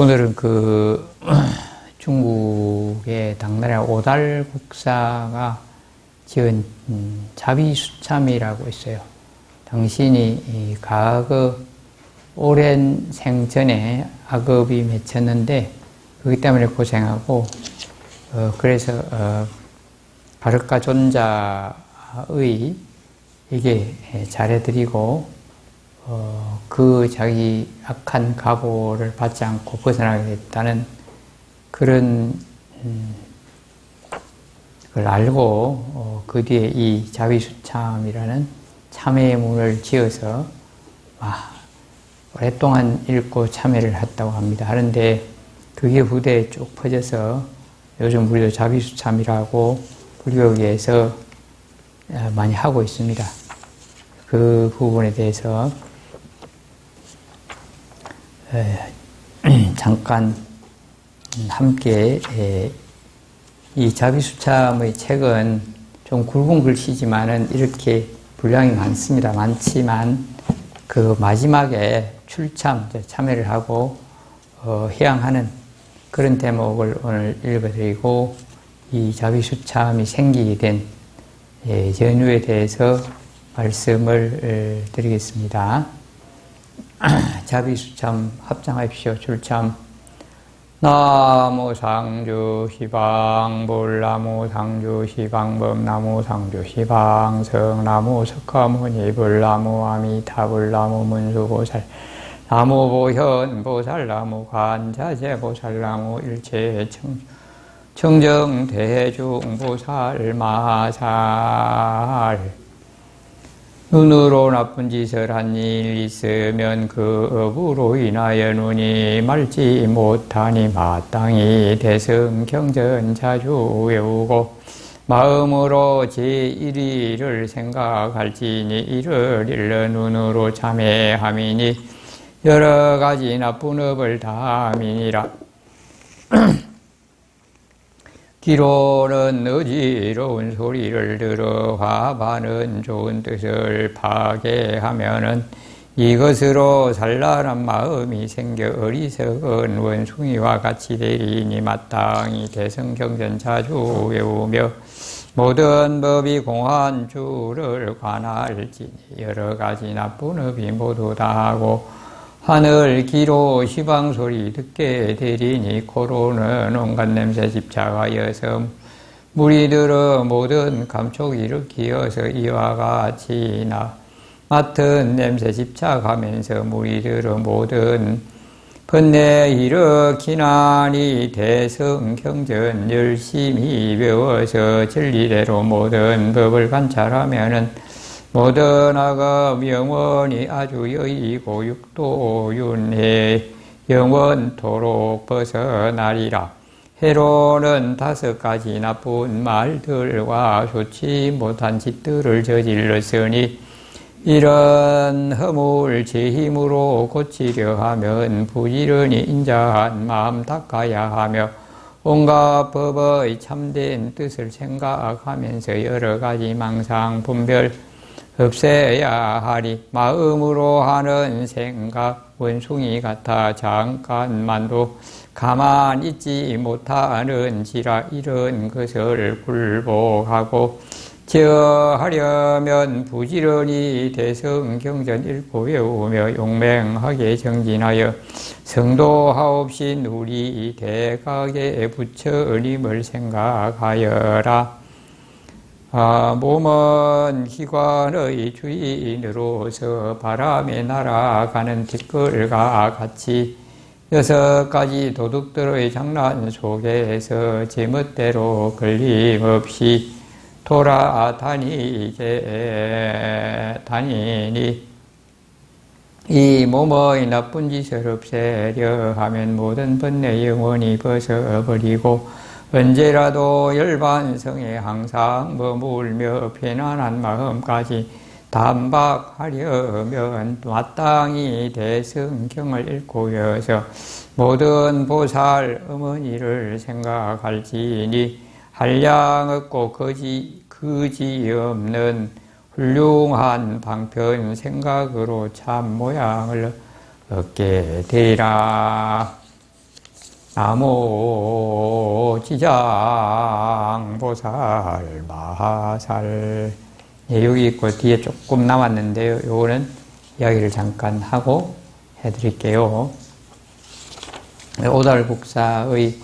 오늘은 그 중국의 당나라 오달 국사가 지은 음, 자비수참이라고 있어요. 당신이 과거 오랜 생전에 악업이 맺혔는데 그기 때문에 고생하고 어, 그래서 어, 바르카 존자의 에게 잘해드리고 어, 그 자기 악한 각오를 받지 않고 벗어나게 됐다는 그런 음, 걸 알고 어, 그 뒤에 이 자비수참이라는 참회의 문을 지어서 아, 오랫동안 읽고 참회를 했다고 합니다. 하는데 그게 후대에 쭉 퍼져서 요즘 우리도 자비수참이라고 불교계에서 어, 많이 하고 있습니다. 그 부분에 대해서 잠깐 함께 이 자비수참의 책은 좀 굵은 글씨지만은 이렇게 분량이 많습니다. 많지만 그 마지막에 출참, 참여를 하고 어, 해양하는 그런 대목을 오늘 읽어드리고 이 자비수참이 생기게 된 예, 연유에 대해서 말씀을 드리겠습니다. 자비수참 합장하십시오. 출참 나무 상주 시방 불나무 상주 시방범 나무 상주 시방성 나무 석가모니 불나무 아미타 불 나무 문수보살 나무 보현 보살 나무 관자재 보살 나무 일체 청 청정 대중 보살 마살 눈으로 나쁜 짓을 한 일 있으면 그 업으로 인하여 눈이 말지 못하니 마땅히 대승 경전 자주 외우고 마음으로 제1위를 생각할지니 이를 일러 눈으로 참회함이니 여러 가지 나쁜 업을 다 함이니라 귀로는 어지러운 소리를 들어 화반은 좋은 뜻을 파괴하면은 이것으로 산란한 마음이 생겨 어리석은 원숭이와 같이 되리니 마땅히 대성경전 자주 외우며 모든 법이 공한 주를 관할지니 여러 가지 나쁜 업이 모두 다 하고 하늘 기로 시방 소리 듣게 되리니 코로는 온갖 냄새 집착하여서 물이 들어 모든 감촉 일으키어서 이와 같이 나 맡은 냄새 집착하면서 물이 들어 모든 번뇌 일으키나니 대성경전 열심히 배워서 진리대로 모든 법을 관찰하면은 모든 악업 영원히 아주 여의고 육도 윤회 영원토록 벗어나리라. 해로는 다섯 가지 나쁜 말들과 좋지 못한 짓들을 저질렀으니 이런 허물 제 힘으로 고치려 하면 부지런히 인자한 마음 닦아야 하며 온갖 법의 참된 뜻을 생각하면서 여러 가지 망상 분별 없애야 하리 마음으로 하는 생각 원숭이 같아 잠깐만도 가만 있지 못하는지라 이런 것을 굴복하고 저하려면 부지런히 대성경전 외우며 용맹하게 정진하여 성도하옵신 우리 대각의 부처님을 생각하여라. 아, 몸은 기관의 주인으로서 바람에 날아가는 뒷걸과 같이 여섯 가지 도둑들의 장난 속에서 제멋대로 걸림없이 돌아다니게 다니니. 이 몸의 나쁜 짓을 없애려 하면 모든 번뇌 영원히 벗어버리고 언제라도 열반성에 항상 머물며 편안한 마음까지 담박하려면 마땅히 대성경을 읽고 여서 모든 보살 어머니를 생각할지니 한량 없고 거지, 거지 없는 훌륭한 방편 생각으로 참 모양을 얻게 되리라. 나모 지장보살 마살 예, 여기 있고 뒤에 조금 남았는데요. 요거는 이야기를 잠깐 하고 해드릴게요. 오달국사의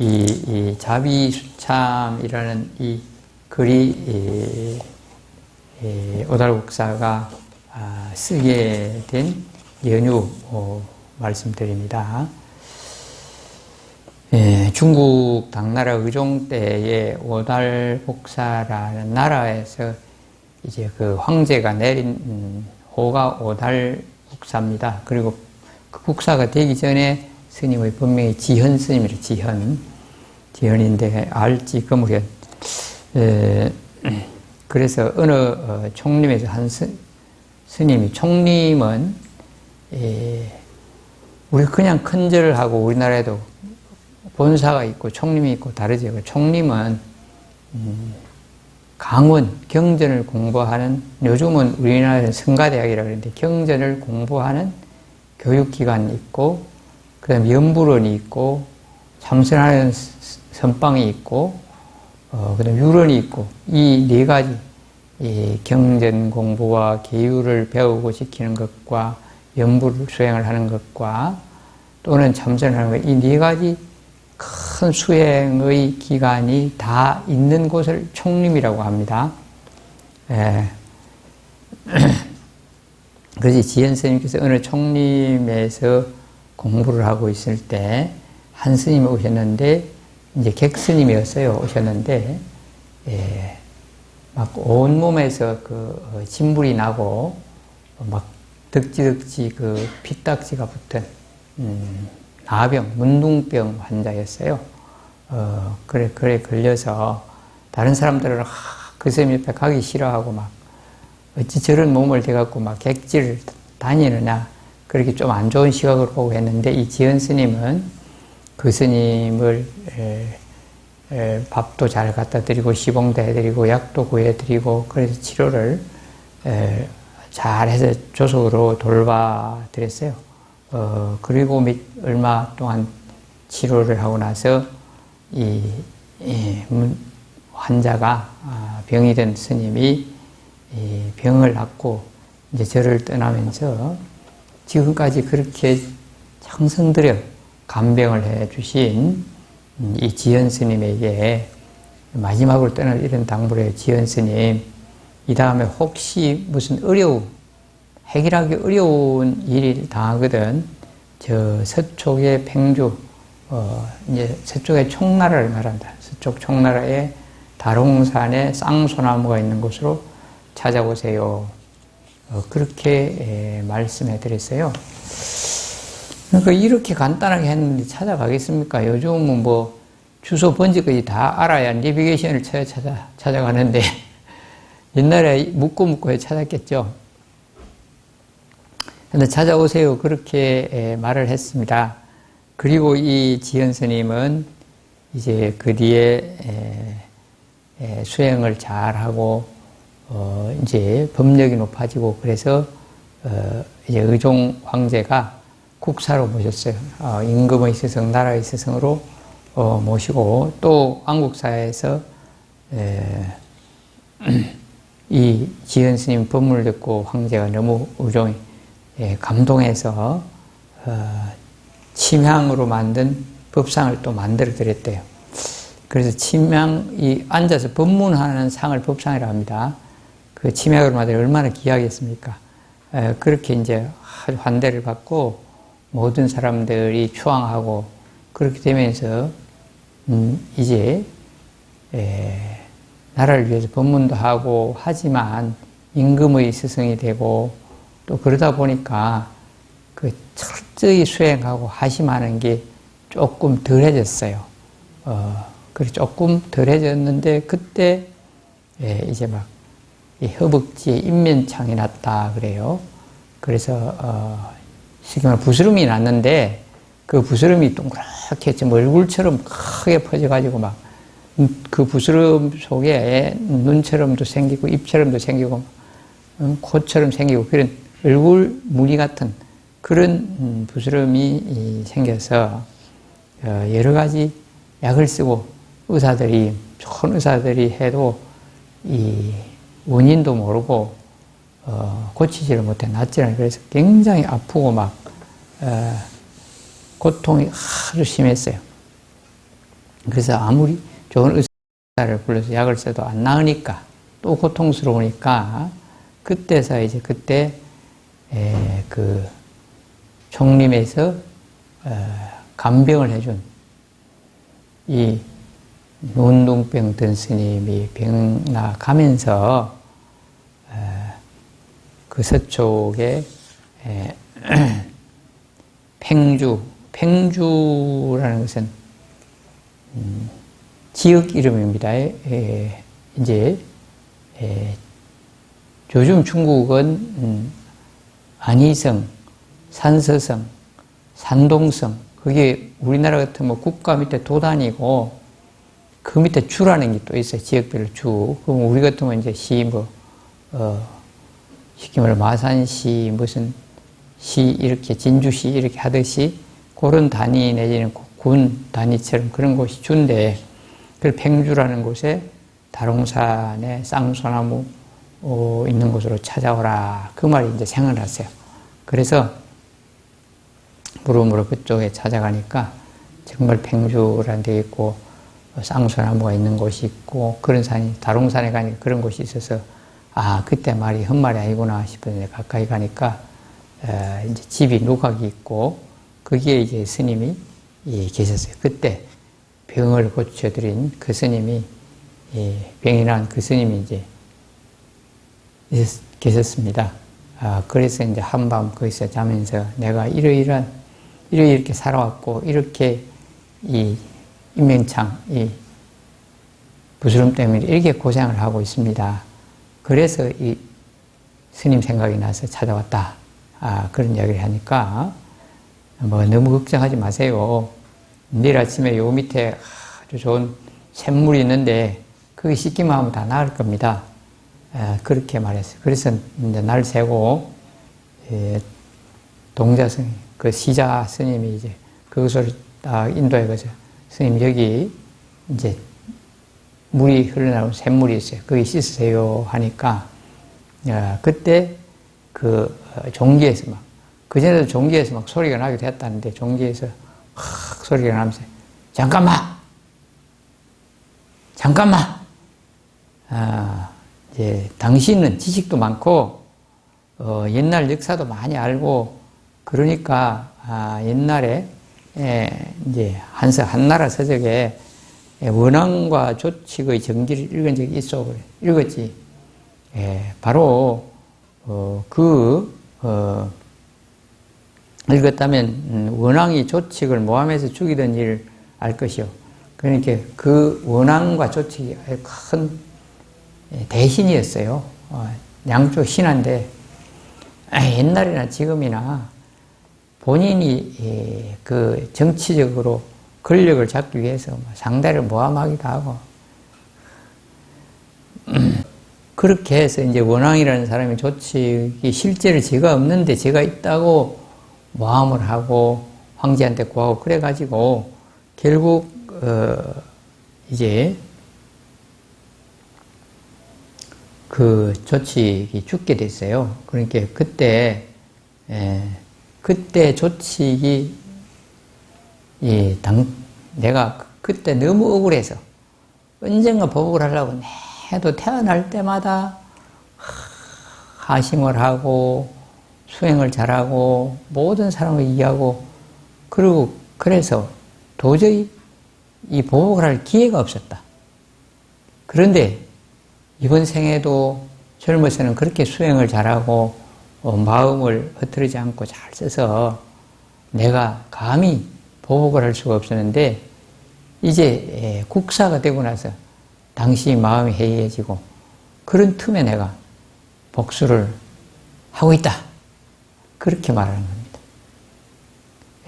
이, 이 자비수참이라는 이 글이 이, 이 오달국사가 아, 쓰게 된 연유 어, 말씀드립니다. 예, 중국 당나라 의종 때에 오달 복사라는 나라에서 이제 그 황제가 내린 호가 오달 국사입니다. 그리고 그 국사가 되기 전에 스님의 본명이 지현 스님이래 지현. 지현인데 알지 거무련. 에, 그래서 어느 어, 총림에서 한 스, 스님이 총림은 에, 우리 그냥 큰절을 하고 우리나라에도 본사가 있고 총림이 있고 다르죠. 그 총림은 음, 강원 경전을 공부하는 요즘은 우리나라에는 성가대학이라 그러는데 경전을 공부하는 교육기관이 있고 그다음 연불원이 있고 참선하는 선방이 있고 어, 그다음 유론이 있고 이 네 가지 이 경전 공부와 계율을 배우고 지키는 것과 연불 수행을 하는 것과 또는 참선하는 것 이 네 가지 큰 수행의 기간이 다 있는 곳을 총림이라고 합니다. 예. 그래서 지현 스님께서 어느 총림에서 공부를 하고 있을 때 한 스님이 오셨는데 이제 객 스님이었어요. 오셨는데 예. 막 온몸에서 그 어, 진불이 나고 막 덕지덕지 그 피딱지가 붙은 음, 나병, 문둥병 환자였어요. 어, 그래, 그래 걸려서 다른 사람들은 아, 그 선생님 옆에 가기 싫어하고 막 어찌 저런 몸을 대갖고 막 객지를 다니느냐 그렇게 좀 안 좋은 시각을 보고 했는데 이 지연 스님은 그 스님을 에, 에, 밥도 잘 갖다 드리고 시봉도 해드리고 약도 구해드리고 그래서 치료를 에, 잘 해서 조속으로 돌봐드렸어요. 어, 그리고 몇, 얼마 동안 치료를 하고 나서 이, 이 환자가 아, 병이 된 스님이 병을 앓고 이제 저를 떠나면서 지금까지 그렇게 정성들여 간병을 해 주신 이 지연 스님에게 마지막으로 떠날 이런 당부를 해요. 지연 스님, 이 다음에 혹시 무슨 어려움, 해결하기 어려운 일을 당하거든 저 서쪽의 팽주 어, 이제 서쪽의 총나라를 말한다. 서쪽 총나라에 다롱산에 쌍소나무가 있는 곳으로 찾아오세요. 어, 그렇게 에, 말씀해 드렸어요. 그러니까 이렇게 간단하게 했는데 찾아가겠습니까? 요즘은 뭐 주소 번지까지 다 알아야 내비게이션을 찾아, 찾아가는데 옛날에 묻고 묻고 찾았겠죠. 근데 찾아오세요. 그렇게 말을 했습니다. 그리고 이 지현 스님은 이제 그 뒤에 수행을 잘 하고 어 이제 법력이 높아지고 그래서 어 이제 의종 황제가 국사로 모셨어요. 어 임금의 스승, 나라의 스승으로 어 모시고 또 왕국사에서 이 지현 스님 법문을 듣고 황제가 너무 의종이 예, 감동해서 어, 침향으로 만든 법상을 또 만들어 드렸대요. 그래서 침향이 앉아서 법문하는 상을 법상이라고 합니다. 그 침향으로 만들 얼마나 귀하겠습니까? 그렇게 이제 환대를 받고 모든 사람들이 추앙하고 그렇게 되면서 음, 이제 나라를 위해서 법문도 하고 하지만 임금의 스승이 되고 또 그러다 보니까 그 철저히 수행하고 하심하는 게 조금 덜해졌어요. 어, 그래 조금 덜해졌는데 그때 예, 이제 막 허벅지에 인면창이 났다 그래요. 그래서 어, 말 부스름이 났는데 그 부스름이 동그랗게 좀 얼굴처럼 크게 퍼져가지고 막 그 부스름 속에 눈처럼도 생기고 입처럼도 생기고 음, 코처럼 생기고 그런 얼굴 무늬 같은 그런 음, 부스럼이 생겨서 어, 여러 가지 약을 쓰고 의사들이 좋은 의사들이 해도 이 원인도 모르고 어, 고치지를 못해 낫지를 그래서 굉장히 아프고 막 어, 고통이 아주 심했어요. 그래서 아무리 좋은 의사를 불러서 약을 써도 안 나으니까 또 고통스러우니까 그때서 이제 그때 에, 그 총림에서 어, 간병을 해준 이 눈둥병 든 스님이 병나 가면서 어, 그 서쪽에 에, 팽주 팽주라는 것은 음, 지역 이름입니다. 에, 이제 에, 요즘 중국은 음, 안희성, 산서성, 산동성 그게 우리나라 같은 뭐 국가 밑에 도단이고 그 밑에 주라는 게 또 있어요. 지역별로 주. 그럼 우리 같으면 이제 시, 뭐, 어, 쉽게 말해 마산시, 무슨 시, 이렇게 진주시 이렇게 하듯이 그런 단위 내지는 군 단위처럼 그런 곳이 주인데 그 팽주라는 곳에 다롱산에 쌍소나무 어, 있는 곳으로 찾아오라. 그 말이 이제 생각났어요. 그래서 무릎무릎 그쪽에 찾아가니까 정말 팽주라는 데 있고 쌍소나무가 있는 곳이 있고 그런 산이 다롱산에 가니까 그런 곳이 있어서 아 그때 말이 헛말이 아니구나 싶었는데 가까이 가니까 어, 이제 집이 누각이 있고 거기에 이제 스님이 예, 계셨어요. 그때 병을 고쳐드린 그 스님이 예, 병이 난 그 스님이 이제 계셨습니다. 아, 그래서 이제 한밤 거기서 자면서 내가 이러이러한, 이렇게 살아왔고, 이렇게 이 인명창, 이 부스럼 때문에 이렇게 고생을 하고 있습니다. 그래서 이 스님 생각이 나서 찾아왔다. 아, 그런 이야기를 하니까, 뭐 너무 걱정하지 마세요. 내일 아침에 요 밑에 아주 좋은 샘물이 있는데, 그거 씻기만 하면 다 나을 겁니다. 그렇게 말했어요. 그래서 이제 날 세고 예, 동자 스님, 그 시자 스님이 이제 그것을 딱 인도해 가서 스님 여기 이제 물이 흘러나오는 샘물이 있어요. 거기 씻으세요 하니까 그때 그 어, 종기에서 막 그전에도 종기에서 막 소리가 나기도 했다는데 종기에서 확 소리가 나면서 잠깐만 잠깐만 아, 예, 당신은 지식도 많고 어, 옛날 역사도 많이 알고 그러니까 아, 옛날에 예, 이제 한서 한나라 서적에 예, 원앙과 조칙의 정기를 읽은 적이 있어 그래 읽었지. 예, 바로 어, 그 어, 읽었다면 음, 원앙이 조칙을 모함해서 죽이던 일을 알 것이요. 그러니까 그 원앙과 조칙이 큰 예, 대신이었어요. 어, 양쪽 신한데 옛날이나 지금이나 본인이 예, 그 정치적으로 권력을 잡기 위해서 뭐 상대를 모함하기도 하고 그렇게 해서 이제 원왕이라는 사람이 조칙이 실제로 제가 없는데 제가 있다고 모함을 하고 황제한테 구하고 그래가지고 결국 어 이제 그 조칙이 죽게 됐어요. 그러니까 그때 에, 그때 조칙이 이 당, 내가 그때 너무 억울해서 언젠가 보복을 하려고 해도 태어날 때마다 하심을 하고 수행을 잘하고 모든 사람을 이해하고 그리고 그래서 도저히 이 보복을 할 기회가 없었다. 그런데 이번 생에도 젊어서는 그렇게 수행을 잘하고 어, 마음을 흐트리지 않고 잘 써서 내가 감히 보복을 할 수가 없었는데 이제 국사가 되고 나서 당시 마음이 해이해지고 그런 틈에 내가 복수를 하고 있다. 그렇게 말하는 겁니다.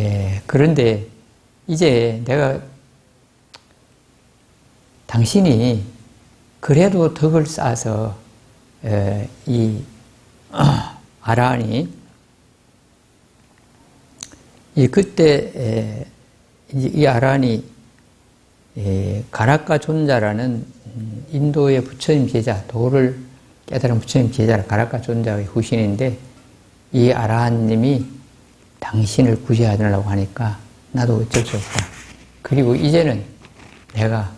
예, 그런데 이제 내가 당신이 그래도 덕을 쌓아서 이 아란이 이 그때 이 아란이 예, 가라카 존자라는 인도의 부처님 제자, 도를 깨달은 부처님 제자 가라카 존자의 후신인데 이 아라한님이 당신을 구제하려고 하니까 나도 어쩔 수 없다. 그리고 이제는 내가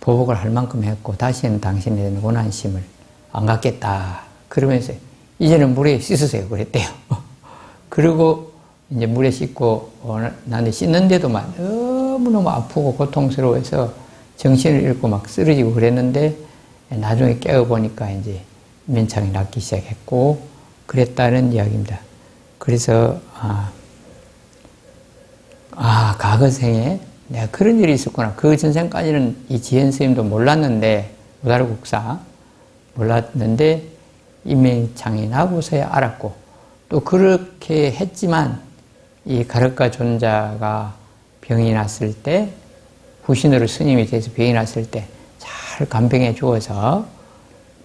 보복을 할 만큼 했고 다시는 당신에 대한 원한심을 안 갖겠다. 그러면서 이제는 물에 씻으세요. 그랬대요. 그리고 이제 물에 씻고 어, 나는 씻는데도만 너무너무 아프고 고통스러워서 정신을 잃고 막 쓰러지고 그랬는데 나중에 깨어보니까 이제 면창이 낫기 시작했고 그랬다는 이야기입니다. 그래서 아, 아 과거 생에 내가 그런 일이 있었구나. 그 전생까지는 이 지현 스님도 몰랐는데 우다르 국사 몰랐는데 인명창이 나고서야 알았고 또 그렇게 했지만 이 가르카 존자가 병이 났을 때 후신으로 스님이 돼서 병이 났을 때 잘 간병해 주어서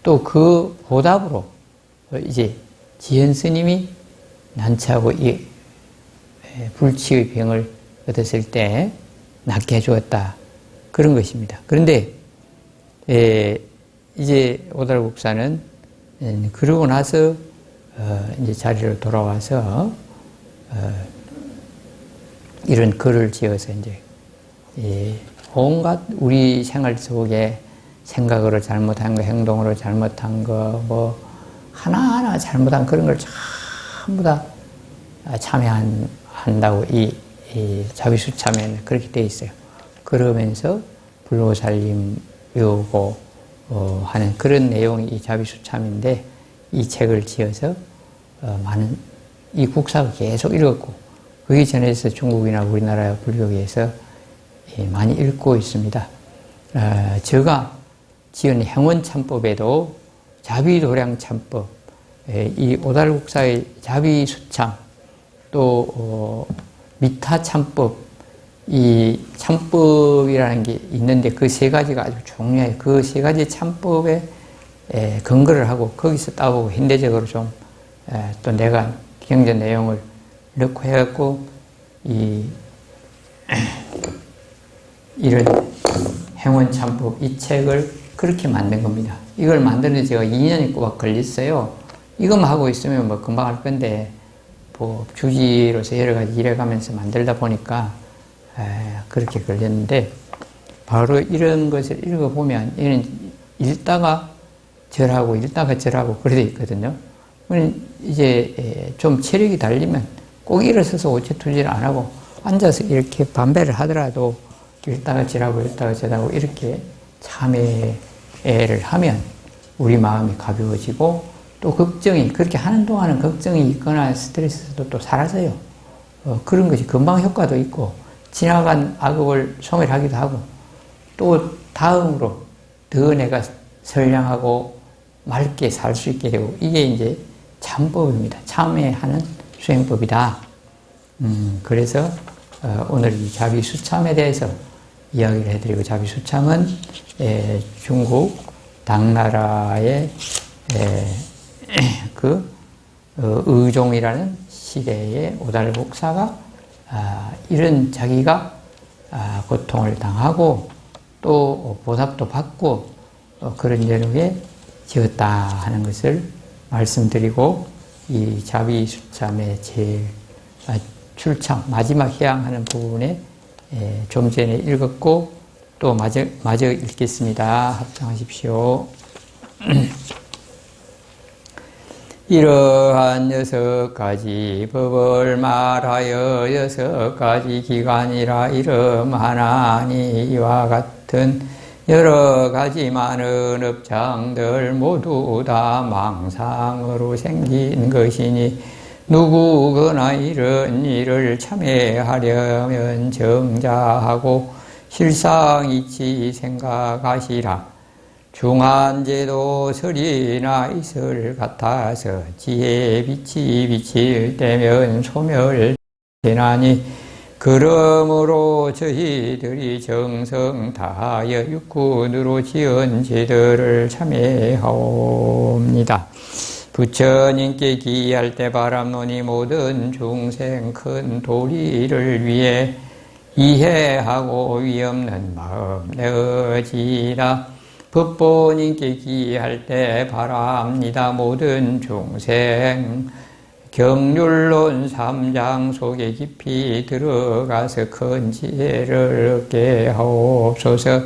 또 그 보답으로 이제 지현 스님이 난치하고 이 불치의 병을 얻었을 때 낫게 해주었다. 그런 것입니다. 그런데 이제 오달 국사는 음, 그러고 나서 어, 이제 자리로 돌아와서 어, 이런 글을 지어서 이제 온갖 우리 생활 속에 생각으로 잘못한 거, 행동으로 잘못한 거, 뭐 하나하나 잘못한 그런 걸 전부 다 참여한다고 이, 이 자비수참에는 그렇게 돼 있어요. 그러면서 불로살림 외우고 어, 하는 그런 내용이 이 자비수참인데 이 책을 지어서 어, 많은 이 국사가 계속 읽었고 그기 전에서 중국이나 우리나라 불교계에서 예, 많이 읽고 있습니다. 어, 제가 지은 행원참법에도 자비도량참법, 예, 이 오달국사의 자비수참, 또 어, 미타 참법, 이 참법이라는 게 있는데 그 세 가지가 아주 중요해요. 그 세 가지 참법에 에, 근거를 하고 거기서 따보고 현대적으로 좀 또 내가 경제 내용을 넣고 해갖고 이 이런 행원 참법 이 책을 그렇게 만든 겁니다. 이걸 만드는데 제가 2년이 꼬박 걸렸어요. 이것만 하고 있으면 뭐 금방 할 건데 뭐 주지로서 여러 가지 일해가면서 만들다 보니까 그렇게 걸렸는데 바로 이런 것을 읽어보면 이는 읽다가 절하고 읽다가 절하고 그래 돼 있거든요. 이제 좀 체력이 달리면 꼭 일어서서 오체투지를 안 하고 앉아서 이렇게 반배를 하더라도 읽다가 절하고 읽다가 절하고 이렇게 참회를 하면 우리 마음이 가벼워지고 또 걱정이 그렇게 하는 동안은 걱정이 있거나 스트레스도 또 사라져요. 어, 그런 것이 금방 효과도 있고 지나간 악업을 소멸하기도 하고 또 다음으로 더 내가 선량하고 맑게 살 수 있게 되고 이게 이제 참법입니다. 참회하는 수행법이다. 음, 그래서 어, 오늘 이 자비 수참에 대해서 이야기를 해드리고 자비 수참은 에, 중국 당나라의 에, 그 어, 의종이라는 시대의 오달국사가 아, 이런 자기가 아, 고통을 당하고 또 보답도 받고 어, 그런 여름에 지었다 하는 것을 말씀드리고 이 자비수참의 제일 아, 출창 마지막 해양하는 부분에 좀 전에 읽었고 또 마저, 마저 읽겠습니다. 합장하십시오. 이러한 여섯 가지 법을 말하여 여섯 가지 기관이라 이름하나니 이와 같은 여러 가지 많은 업장들 모두 다 망상으로 생긴 것이니 누구거나 이런 일을 참회하려면 정자하고 실상이치 생각하시라. 중한제도 설이나 있을 같아서 지혜 빛이 비칠 때면 소멸되나니 그러므로 저희들이 정성 다하여 육군으로 지은 제도를 참회하옵니다. 부처님께 기할 때 바람노니 모든 중생 큰 도리를 위해 이해하고 위없는 마음 내어지라 법본인께 기할 때 바랍니다 모든 중생 경률론 3장 속에 깊이 들어가서 큰 지혜를 얻게 하옵소서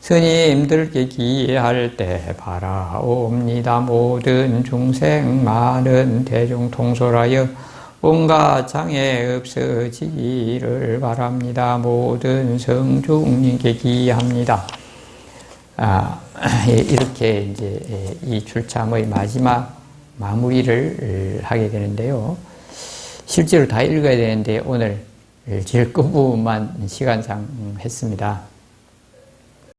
스님들께 기할 때 바라옵니다. 모든 중생 많은 대중 통솔하여 온갖 장애 없어지기를 바랍니다. 모든 성중님께 기합니다. 아, 이렇게 이제 이 출참의 마지막 마무리를 하게 되는데요. 실제로 다 읽어야 되는데 오늘 제일 끝부분만 시간상 했습니다.